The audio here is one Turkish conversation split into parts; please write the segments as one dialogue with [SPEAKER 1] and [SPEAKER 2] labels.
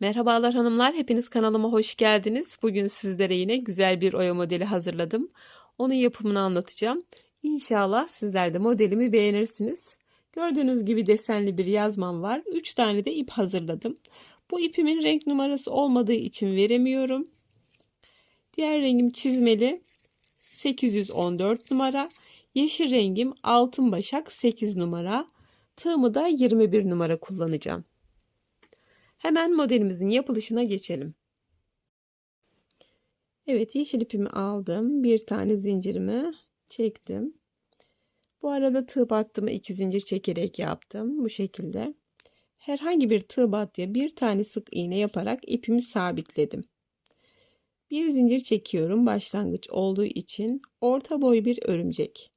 [SPEAKER 1] Merhabalar hanımlar, hepiniz kanalıma hoş geldiniz. Bugün sizlere yine güzel bir oya modeli hazırladım. Onun yapımını anlatacağım. İnşallah sizler de modelimi beğenirsiniz. Gördüğünüz gibi desenli bir yazmam var. 3 tane de ip hazırladım. Bu ipimin renk numarası olmadığı için veremiyorum. Diğer rengim çizmeli 814 numara. Yeşil rengim altın başak 8 numara. Tığımı da 21 numara kullanacağım. Hemen modelimizin yapılışına geçelim. Evet yeşil ipimi aldım. Bir tane zincirimi çektim. Bu arada tığ battımı iki zincir çekerek yaptım. Bu şekilde. Herhangi bir tığ battıya bir tane sık iğne yaparak ipimi sabitledim. Bir zincir çekiyorum başlangıç olduğu için orta boy bir örümcek.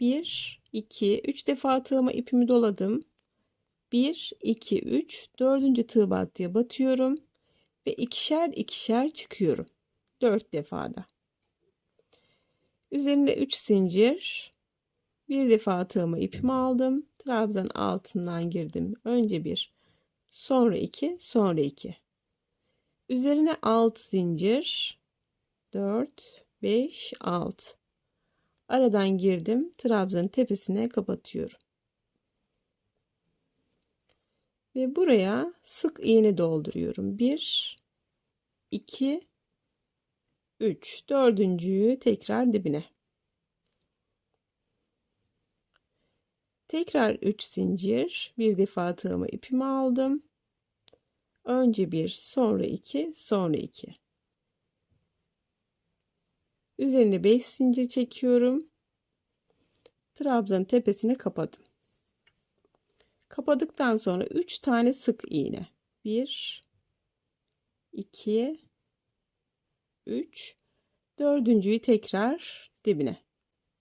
[SPEAKER 1] 1 2 3 defa tığıma ipimi doladım. 1 2 3 dördüncü tığ battıya batıyorum ve ikişer ikişer çıkıyorum. 4 defada. Üzerinde 3 zincir. Bir defa tığıma ipimi aldım. Trabzan altından girdim. Önce bir, sonra iki, sonra iki. Üzerine 6 zincir. 4, 5, 6. Aradan girdim. Trabzanın tepesine kapatıyorum. Ve buraya sık iğne dolduruyorum. 1 2 3 dördüncüyü tekrar dibine. Tekrar 3 zincir, bir defa tığıma ipimi aldım. Önce bir, sonra iki, sonra iki. Üzerine 5 zincir çekiyorum. Trabzanın tepesine kapadım. Kapadıktan sonra 3 tane sık iğne. 1 2 3 dördüncüyü tekrar dibine.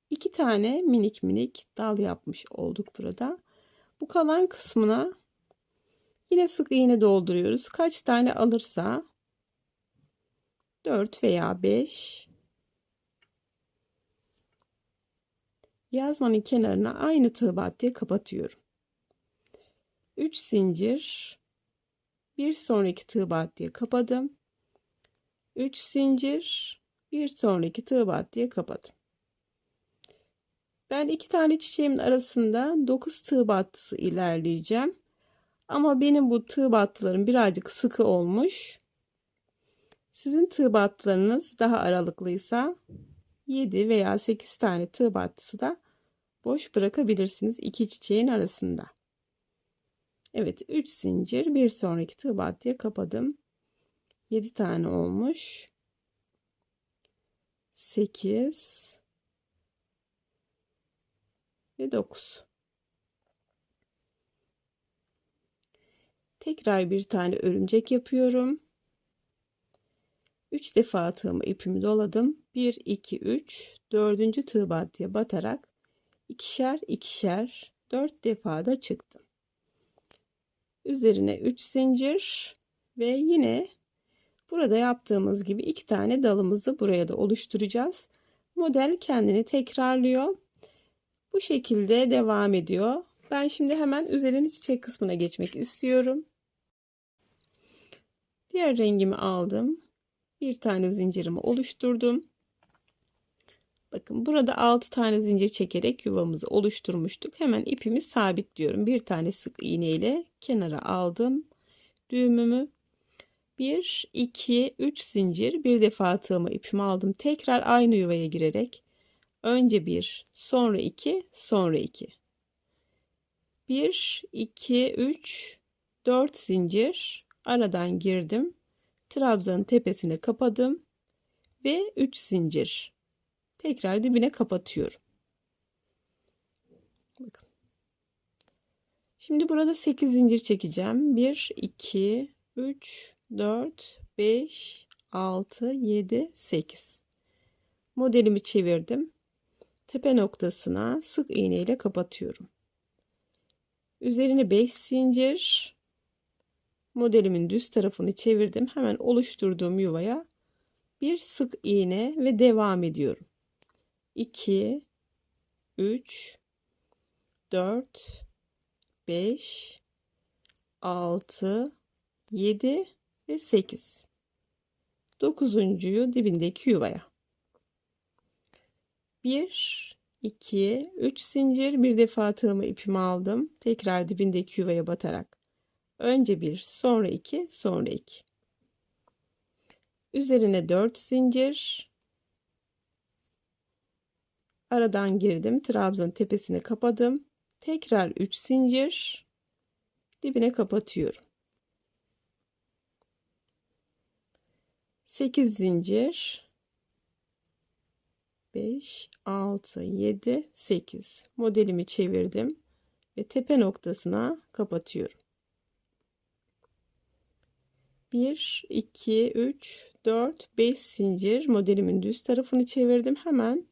[SPEAKER 1] 2 tane minik minik dal yapmış olduk burada. Bu kalan kısmına yine sık iğne dolduruyoruz. Kaç tane alırsa 4 veya 5 yazmanın kenarına aynı tığ battıya kapatıyorum. 3 zincir bir sonraki tığ battıya kapadım. 3 zincir bir sonraki tığ battıya kapadım. Ben iki tane çiçeğimin arasında 9 tığ battısı ilerleyeceğim. Ama benim bu tığ battılarım birazcık sıkı olmuş. Sizin tığ battılarınız daha aralıklıysa 7 veya 8 tane tığ battısı da boş bırakabilirsiniz iki çiçeğin arasında. Evet 3 zincir bir sonraki tığ battıya kapadım. 7 tane olmuş. 8 ve 9. Tekrar bir tane örümcek yapıyorum. 3 defa tığımı ipimi doladım. 1 2 3 4. tığ battıya batarak ikişer ikişer 4 defa da çıktım üzerine 3 zincir ve yine burada yaptığımız gibi iki tane dalımızı buraya da oluşturacağız. Model kendini tekrarlıyor. Bu şekilde devam ediyor. Ben şimdi hemen üzerine çiçek kısmına geçmek istiyorum. Diğer rengimi aldım. Bir tane zincirimi oluşturdum. Bakın burada 6 tane zincir çekerek yuvamızı oluşturmuştuk. Hemen ipimi sabitliyorum. Bir tane sık iğne ile kenara aldım. Düğümümü 1 2 3 zincir bir defa tığımı ipimi aldım. Tekrar aynı yuvaya girerek önce 1, sonra 2, sonra 2. 1 2 3 4 zincir aradan girdim. Trabzanın tepesine kapadım ve 3 zincir tekrar dibine kapatıyorum. Bakın. Şimdi burada 8 zincir çekeceğim. 1 2 3 4 5 6 7 8. Modelimi çevirdim. Tepe noktasına sık iğne ile kapatıyorum. Üzerine 5 zincir modelimin düz tarafını çevirdim. Hemen oluşturduğum yuvaya bir sık iğne ve devam ediyorum. 2 3 4 5 6 7 ve 8. Dokuzuncuyu dibindeki yuvaya. 1, 2, 3 zincir bir defa tığımı ipimi aldım. Tekrar dibindeki yuvaya batarak. Önce 1, sonra 2, sonra 2. Üzerine 4 zincir. Aradan girdim. Trabzan tepesini kapadım. Tekrar 3 zincir. Dibine kapatıyorum. 8 zincir. 5, 6, 7, 8. Modelimi çevirdim ve tepe noktasına kapatıyorum. 1, 2, 3, 4, 5 zincir modelimin düz tarafını çevirdim. Hemen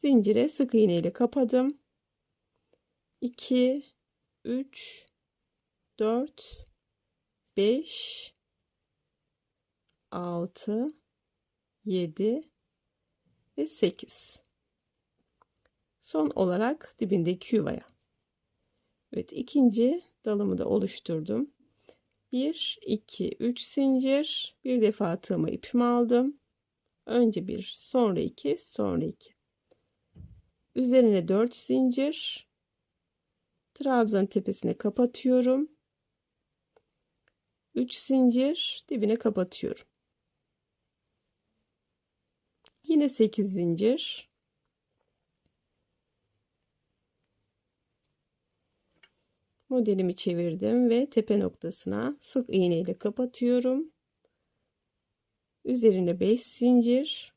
[SPEAKER 1] zincire sık iğne ile kapadım. 2, 3, 4, 5, 6, 7 ve 8. Son olarak dibindeki yuvaya. Evet ikinci dalımı da oluşturdum. 1, 2, 3 zincir. Bir defa tığıma ipimi aldım. Önce bir, sonra iki, sonra iki. Üzerine 4 zincir. Trabzan tepesine kapatıyorum. 3 zincir dibine kapatıyorum. Yine 8 zincir. Modelimi çevirdim ve tepe noktasına sık iğne ile kapatıyorum. Üzerine 5 zincir.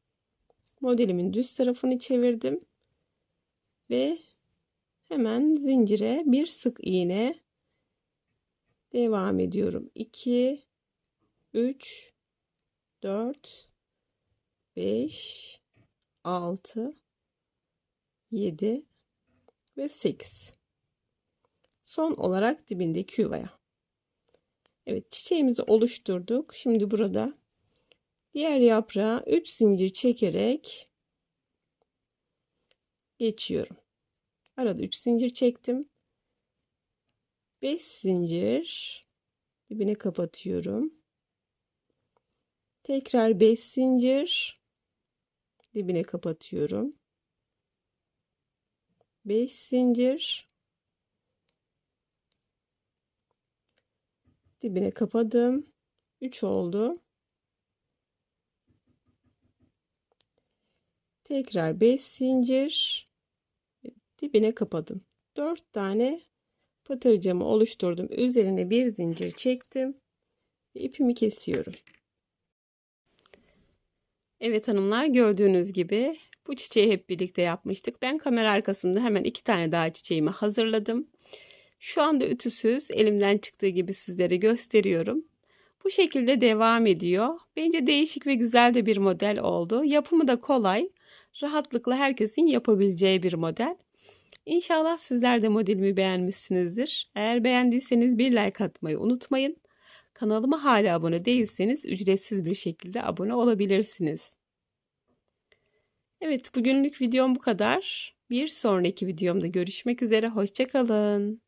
[SPEAKER 1] Modelimin düz tarafını çevirdim. Ve hemen zincire bir sık iğne devam ediyorum. 2 3 4 5 6 7 ve 8 son olarak dibindeki yuvaya. Evet çiçeğimizi oluşturduk. Şimdi burada diğer yaprağa 3 zincir çekerek geçiyorum arada 3 zincir çektim 5 zincir dibine kapatıyorum tekrar 5 zincir dibine kapatıyorum. 5 zincir dibine kapadım. 3 oldu. Tekrar 5 zincir dibine kapadım. 4 tane patırcamı oluşturdum. Üzerine bir zincir çektim. ipimi kesiyorum. Evet hanımlar gördüğünüz gibi bu çiçeği hep birlikte yapmıştık. Ben kamera arkasında hemen iki tane daha çiçeğimi hazırladım. Şu anda ütüsüz elimden çıktığı gibi sizlere gösteriyorum. Bu şekilde devam ediyor. Bence değişik ve güzel de bir model oldu. Yapımı da kolay. Rahatlıkla herkesin yapabileceği bir model. İnşallah sizler de modelimi beğenmişsinizdir. Eğer beğendiyseniz bir like atmayı unutmayın. Kanalıma hala abone değilseniz ücretsiz bir şekilde abone olabilirsiniz. Evet bugünlük videom bu kadar. Bir sonraki videomda görüşmek üzere. Hoşçakalın.